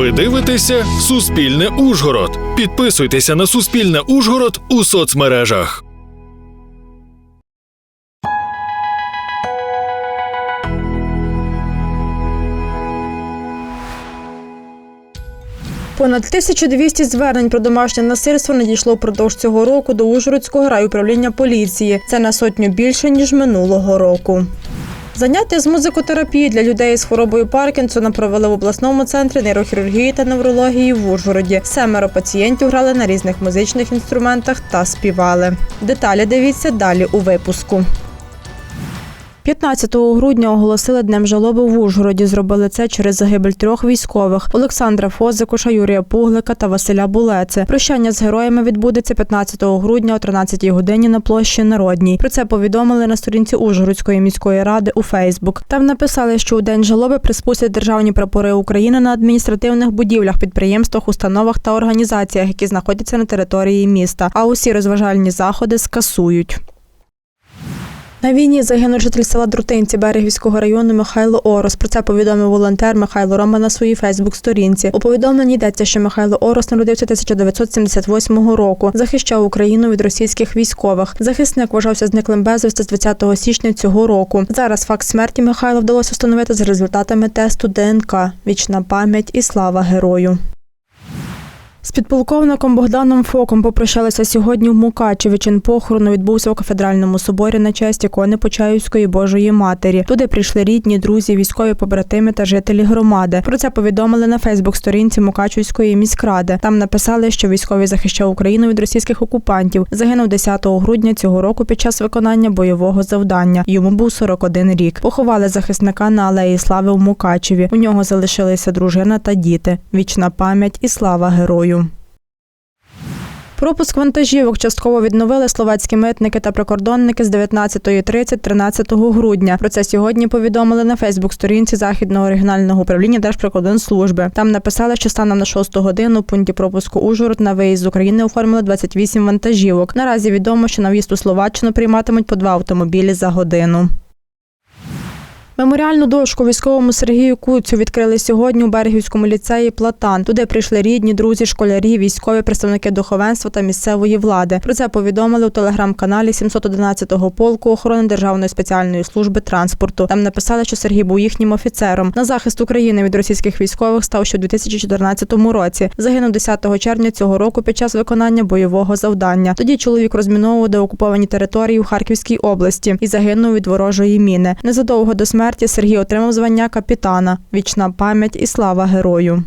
Ви дивитеся Суспільне Ужгород. Підписуйтеся на Суспільне Ужгород у соцмережах. Понад 1200 звернень про домашнє насильство надійшло впродовж цього року до Ужгородського райуправління поліції. Це на сотню більше ніж минулого року. Заняття з музикотерапії для людей з хворобою Паркінсона провели в обласному центрі нейрохірургії та неврології в Ужгороді. Семеро пацієнтів грали на різних музичних інструментах та співали. Деталі дивіться далі у випуску. 15 грудня оголосили днем жалоби в Ужгороді. Зробили це через загибель трьох військових Олександра Фозикуша, Юрія Пуглика та Василя Булеце. Прощання з героями відбудеться 15 грудня о 13 годині на площі Народній. Про це повідомили на сторінці Ужгородської міської ради у Фейсбук. Там написали, що у день жалоби приспустять державні прапори України на адміністративних будівлях, підприємствах, установах та організаціях, які знаходяться на території міста. А усі розважальні заходи скасують. На війні загинув житель села Друтинці Берегівського району Михайло Орос. Про це повідомив волонтер Михайло Рома на своїй Фейсбук-сторінці. У повідомленні йдеться, що Михайло Орос народився 1978 року. Захищав Україну від російських військових. Захисник вважався зниклим безвісти з 20 січня цього року. Зараз факт смерті Михайла вдалося встановити за результатами тесту ДНК. Вічна пам'ять і слава герою. З підполковником Богданом Фоком попрощалися сьогодні в Мукачеві. Чин похорону відбувся у кафедральному соборі на честь ікони Почаївської Божої Матері. Туди прийшли рідні, друзі, військові побратими та жителі громади. Про це повідомили на Фейсбук-сторінці Мукачівської міськради. Там написали, що військовий захищав Україну від російських окупантів. Загинув 10 грудня цього року під час виконання бойового завдання. Йому був 41 рік. Поховали захисника на алеї Слави у Мукачеві. У нього залишилися дружина та діти. Вічна пам'ять і слава герою. Пропуск вантажівок частково відновили словацькі митники та прикордонники з 19.30 13 грудня. Про це сьогодні повідомили на Фейсбук-сторінці Західного регіонального управління Держприкордонслужби. Там написали, що станом на 6 годину у пункті пропуску Ужгород на виїзд з України оформили 28 вантажівок. Наразі відомо, що на в'їзд у Словаччину прийматимуть по два автомобілі за годину. Меморіальну дошку військовому Сергію Куцю відкрили сьогодні у Берегівському ліцеї Платан. Туди прийшли рідні, друзі, школярі, військові, представники духовенства та місцевої влади. Про це повідомили у телеграм-каналі 711-го полку охорони Державної спеціальної служби транспорту. Там написали, що Сергій був їхнім офіцером. На захист України від російських військових став ще у 2014 році. Загинув 10 червня цього року під час виконання бойового завдання. Тоді чоловік розміновував деокуповані території у Харківській області і загинув від ворожої міни. Незадовго до смерті Сергій отримав звання капітана. Вічна пам'ять і слава герою.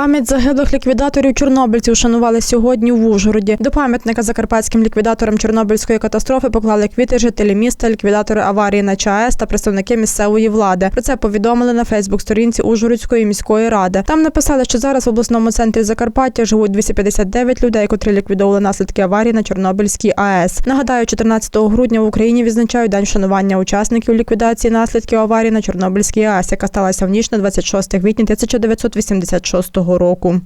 Пам'ять загиблих ліквідаторів чорнобильців шанували сьогодні в Ужгороді. До пам'ятника закарпатським ліквідаторам Чорнобильської катастрофи поклали квіти жителі міста, ліквідатори аварії на ЧАЕС та представники місцевої влади. Про це повідомили на Фейсбук-сторінці Ужгородської міської ради. Там написали, що зараз в обласному центрі Закарпаття живуть 259 людей, котрі ліквідовували наслідки аварії на Чорнобильській АЕС. Нагадаю, 14 грудня в Україні відзначають день шанування учасників ліквідації наслідків аварії на Чорнобильській АЕС, яка сталася в ніч на 26 квітня 1986 року року.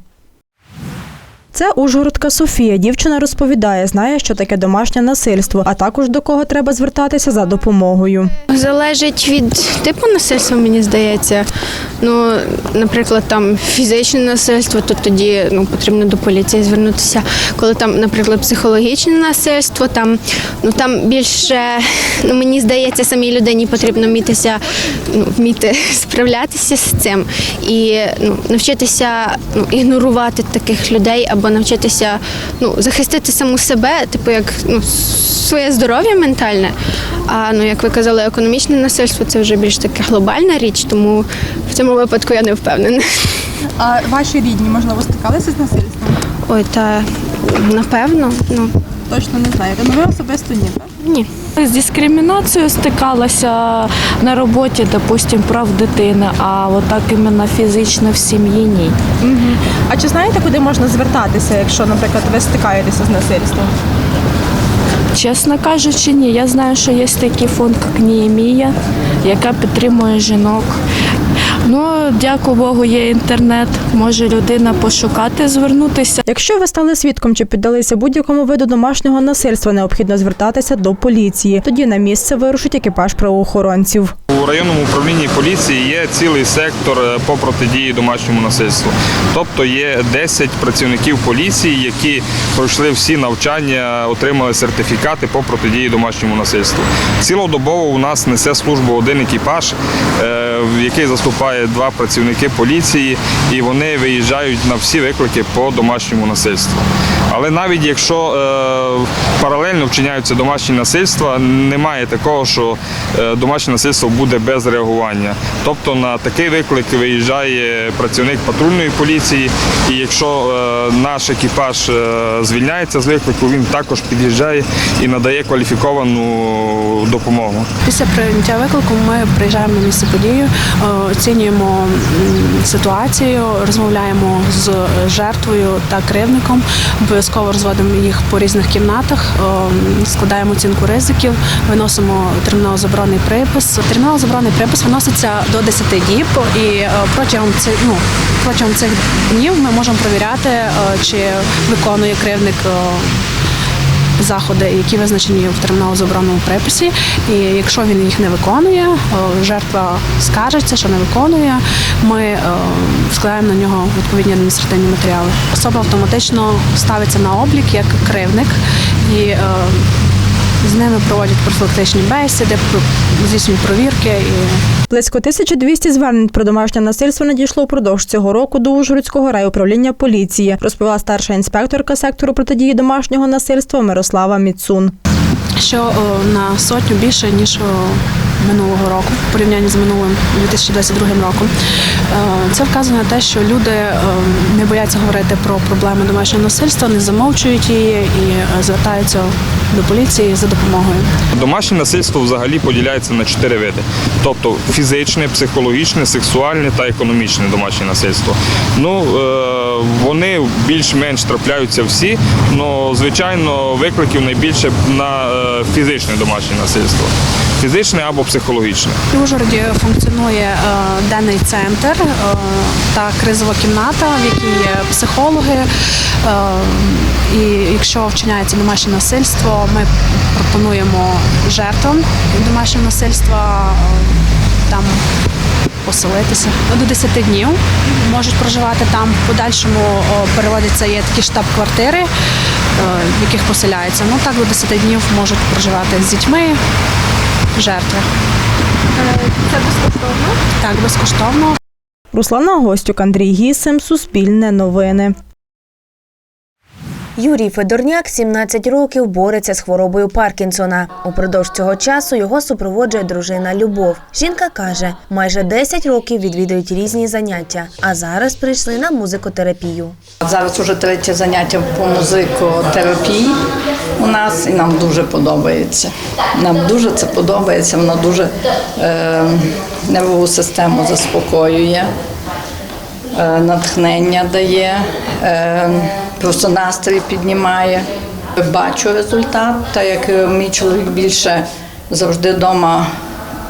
Це Ужгородка Софія. Дівчина розповідає, знає, що таке домашнє насильство, а також до кого треба звертатися за допомогою. Залежить від типу насильства, мені здається. Ну, наприклад, там фізичне насильство, то тоді ну, потрібно до поліції звернутися. Коли там, наприклад, психологічне насильство, там, ну, там більше, ну, мені здається, самій людині потрібно вмітися, ну, вміти справлятися з цим і ну, навчитися ну, ігнорувати таких людей або навчитися ну, захистити саму себе, типу як ну, своє здоров'я ментальне. А ну, як ви казали, економічне насильство це вже більш таке глобальна річ, тому в цьому випадку я не впевнена. А ваші рідні, можливо, стикалися з насильством? Ой, та напевно, ну Точно не знаєте. Ну ви особисто ні. так? Ні. З дискримінацією стикалася на роботі, допустим, прав дитини, а отак іменно фізично в сім'ї ні. А чи знаєте, куди можна звертатися, якщо, наприклад, ви стикаєтеся з насильством? Чесно кажучи, ні. Я знаю, що є такий фонд, як Ніємія, яка підтримує жінок. Дякую Богу, є інтернет. Може людина пошукати, звернутися. Якщо ви стали свідком чи піддалися будь-якому виду домашнього насильства, необхідно звертатися до поліції. Тоді на місце вирушить екіпаж правоохоронців. У районному управлінні поліції є цілий сектор е, по протидії домашньому насильству. Тобто є 10 працівників поліції, які пройшли всі навчання, отримали сертифікати по протидії домашньому насильству. Цілодобово у нас несе службу один екіпаж, е, в який заступає два працівники поліції, і вони виїжджають на всі виклики по домашньому насильству. Але навіть якщо е, паралельно вчиняються домашні насильства, немає такого, що е, домашнє насильство буде без реагування. Тобто на такий виклик виїжджає працівник патрульної поліції, і якщо е, наш екіпаж е, звільняється з виклику, він також під'їжджає і надає кваліфіковану допомогу. Після прийняття виклику ми приїжджаємо на місце події, е, оцінюємо ситуацію, розмовляємо з жертвою та кривником. Обов'язково розводимо їх по різних кімнатах, складаємо оцінку ризиків, виносимо терміново-заборонний припис. Терміново-заборонний припис виноситься до 10 діб, і протягом цих ну протягом цих днів ми можемо перевіряти, е, чи виконує кривник. Е, заходи, які визначені в терміново забороненому приписі. І якщо він їх не виконує, жертва скаржиться, що не виконує. Ми е, складаємо на нього відповідні адміністративні матеріали. Особа автоматично ставиться на облік як кривник і е, з ними проводять профілактичні бесіди, здійснюють провірки і Близько 1200 звернень про домашнє насильство надійшло впродовж цього року до Ужгородського райуправління поліції, розповіла старша інспекторка сектору протидії домашнього насильства Мирослава Міцун. що на сотню більше ніж минулого року, в порівнянні з минулим 2022 роком. Е, Це вказує на те, що люди е, не бояться говорити про проблеми домашнього насильства, не замовчують її і е, звертаються до поліції за допомогою. Домашнє насильство взагалі поділяється на чотири види: тобто фізичне, психологічне, сексуальне та економічне домашнє насильство. Ну вони більш-менш трапляються всі, але звичайно викликів найбільше на е, фізичне домашнє насильство. Фізичне або психологічне. В Ужгороді функціонує е, денний центр е, та кризова кімната, в якій є психологи. Е, і якщо вчиняється домашнє насильство, ми пропонуємо жертвам домашнього насильства е, там поселитися до 10 днів. Можуть проживати там. В подальшому переводяться є такі штаб-квартири, е, в яких поселяються. Ну так до 10 днів можуть проживати з дітьми жертви. Це безкоштовно. Так, безкоштовно. Руслана Гостюк, Андрій Гісим, Суспільне новини. Юрій Федорняк 17 років бореться з хворобою Паркінсона. Упродовж цього часу його супроводжує дружина Любов. Жінка каже, майже 10 років відвідують різні заняття, а зараз прийшли на музикотерапію. Зараз уже третє заняття по музикотерапії у нас і нам дуже подобається. Нам дуже це подобається, воно дуже е, нервову систему заспокоює, е, натхнення дає, е, просто настрій піднімає. Бачу результат, так як мій чоловік більше завжди вдома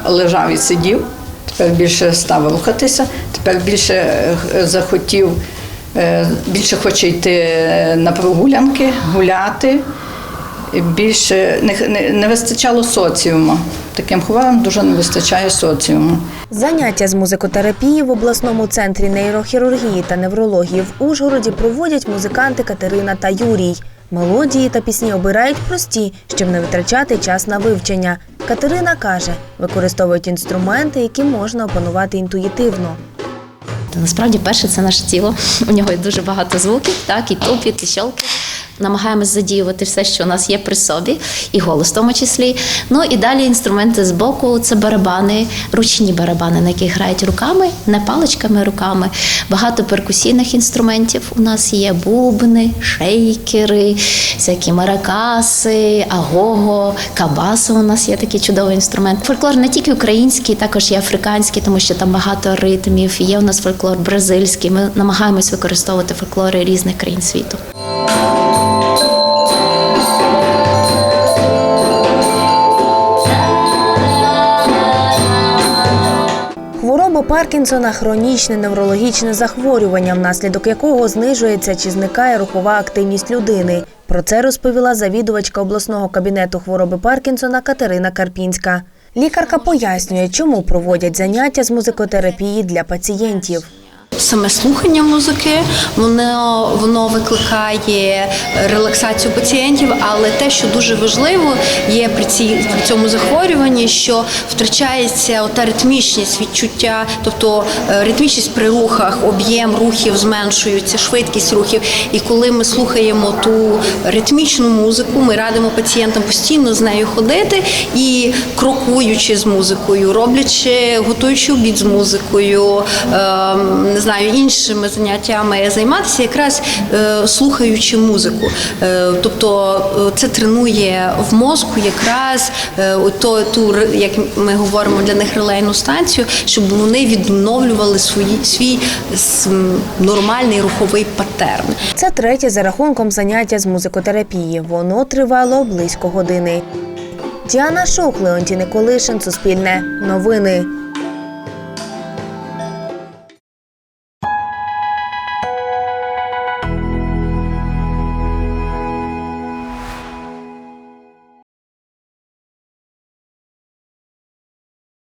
лежав і сидів, тепер більше став рухатися, тепер більше е, захотів, е, більше хоче йти на прогулянки, гуляти. Більше не, не, не вистачало соціуму. Таким хворим дуже не вистачає соціуму. Заняття з музикотерапії в обласному центрі нейрохірургії та неврології в Ужгороді проводять музиканти Катерина та Юрій. Мелодії та пісні обирають прості, щоб не витрачати час на вивчення. Катерина каже, використовують інструменти, які можна опанувати інтуїтивно. Та насправді перше це наше тіло. У нього є дуже багато звуків, так, і тупіт, і щелки. Намагаємось задіювати все, що у нас є при собі, і голос в тому числі. Ну і далі інструменти з боку це барабани, ручні барабани, на яких грають руками, не паличками, руками. Багато перкусійних інструментів у нас є бубни, шейкери, всякі маракаси, агого, кабаса. У нас є такий чудовий інструмент. Фольклор не тільки український, також є африканський, тому що там багато ритмів. Є у нас фольклор бразильський. Ми намагаємось використовувати фольклори різних країн світу. Паркінсона хронічне неврологічне захворювання, внаслідок якого знижується чи зникає рухова активність людини. Про це розповіла завідувачка обласного кабінету хвороби Паркінсона Катерина Карпінська. Лікарка пояснює, чому проводять заняття з музикотерапії для пацієнтів. Саме слухання музики воно, воно викликає релаксацію пацієнтів, але те, що дуже важливо є цій, цьому захворюванні, що втрачається ота ритмічність відчуття, тобто е, ритмічність при рухах, об'єм рухів зменшується, швидкість рухів. І коли ми слухаємо ту ритмічну музику, ми радимо пацієнтам постійно з нею ходити і крокуючи з музикою, роблячи, готуючи обід з музикою. ем, не знаю, іншими заняттями займатися, якраз е, слухаючи музику. Е, тобто це тренує в мозку якраз е, то ту, як ми говоримо для них релейну станцію, щоб вони відновлювали свої, свій нормальний руховий патерн. Це третє за рахунком заняття з музикотерапії. Воно тривало близько години. Діана Шок Леонтій Николишин, Суспільне. Новини.